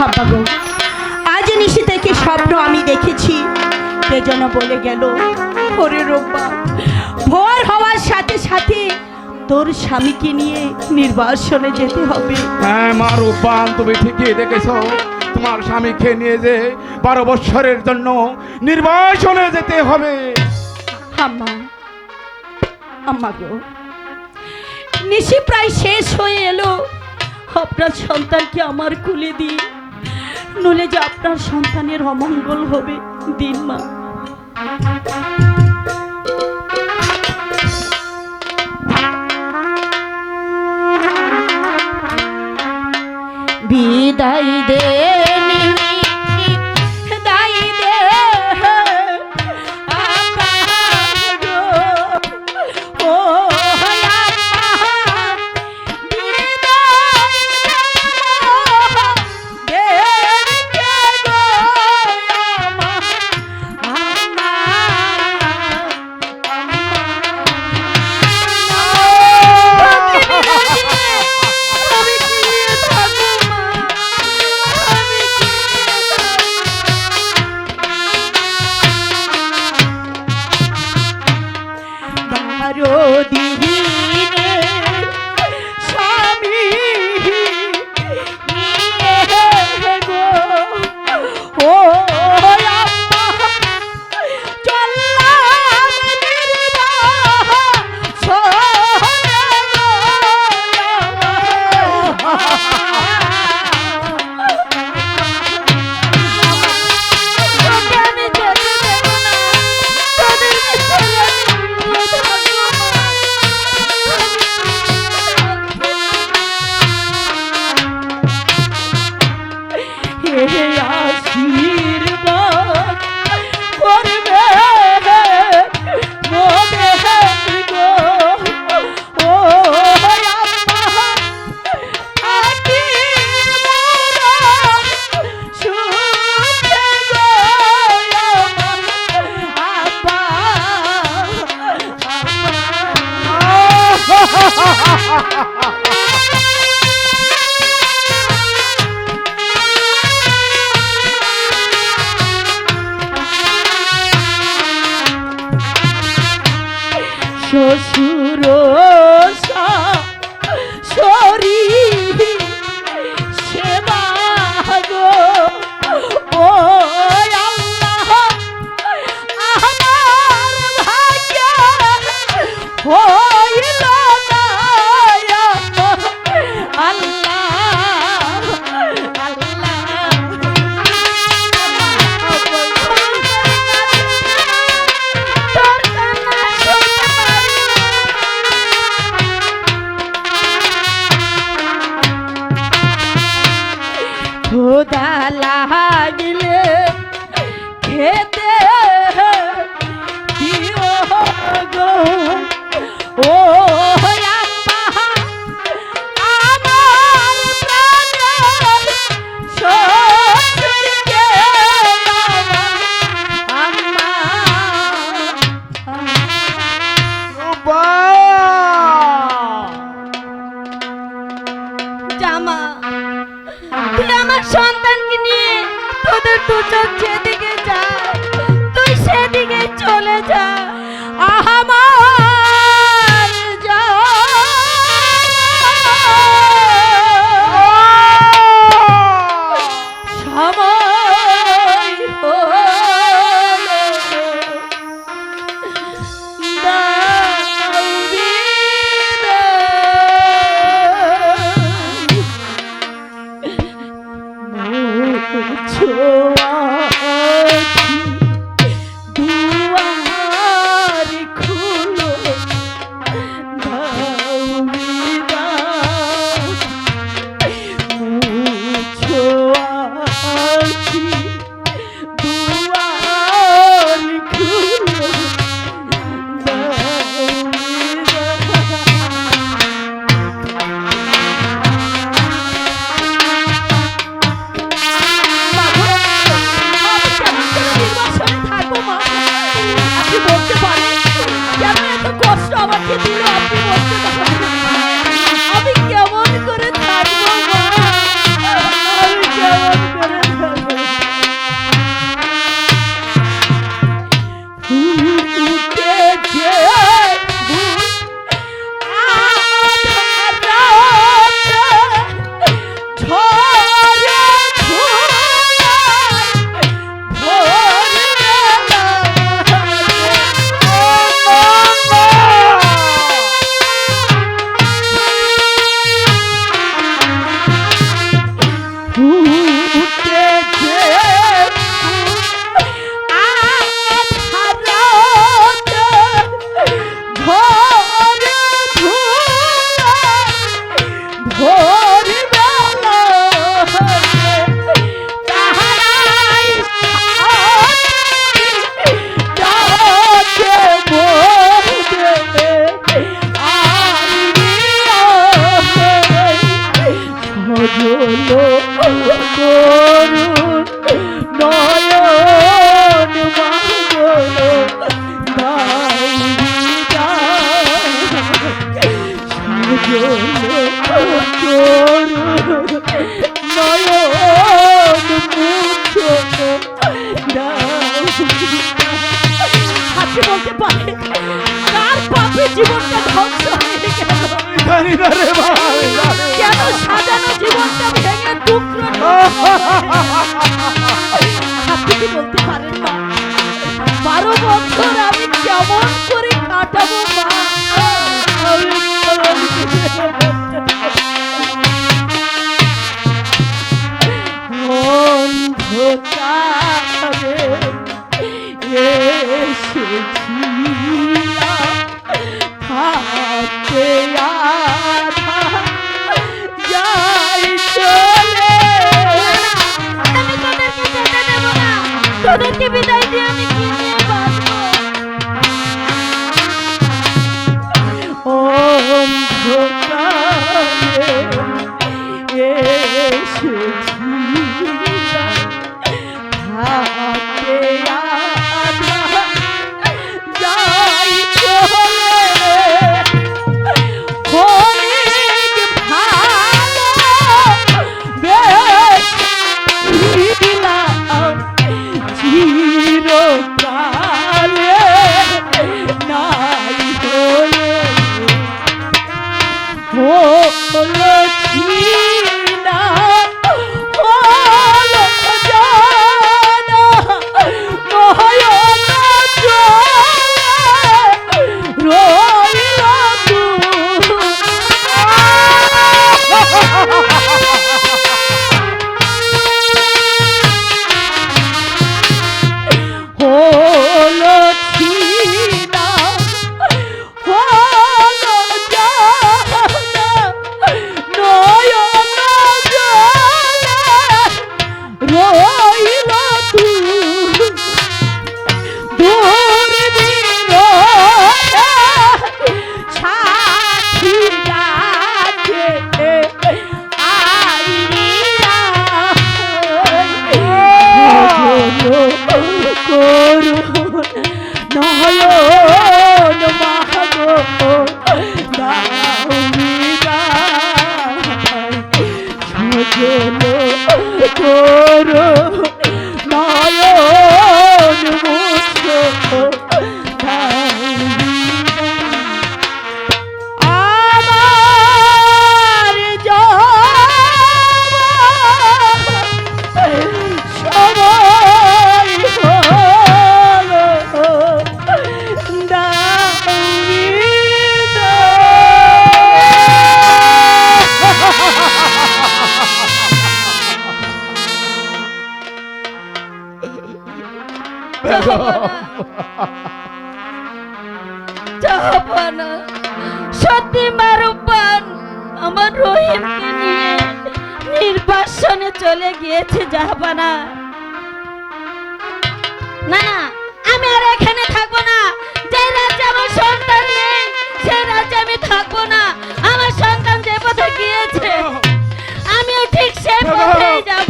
হাব্বাগো আজ নিশি থেকে স্বপ্ন আমি দেখেছি। কে যেন বলে গেল ওরে রোব্বা ভোর হওয়ার সাথে সাথে তোর স্বামীকে নিয়ে নির্বাসনে যেতে হবে। হ্যাঁ মা রূপান তুমি ঠিকই দেখেছ। তোমার স্বামীকে নিয়ে যে বারো বৎসরের জন্য নির্বাসনে যেতে হবে। আম্মা আম্মা গো নিশি প্রায় শেষ হয়ে এলো। আপনার সন্তানকে আমার কুলে দিন নলে যে আপনার সন্তানের অমঙ্গল হবে। দিন মা। জামা তুই আমার সন্তানকে নিয়ে তোদের দুজন যেদিকে Oh. palma que virou a você বলতে পারে কার পাপে জীবনটা ধ্বংস হয়ে গেল কেন সাজানো জীবনটা ভেঙে টুকরো আপনি বলতে পারেন না? বারো বছর তোদেরকে বিদায় দিয়ে আমি নির্বাসনে চলে গিয়েছে যাহাবানা না আমি আর এখানে থাকব না। যে রাজ্যে আমার সন্তান নেই সে রাজ্যে আমি থাকব না। আমার সন্তান যে পথে গিয়েছে আমিও ঠিক সে পথে যাব।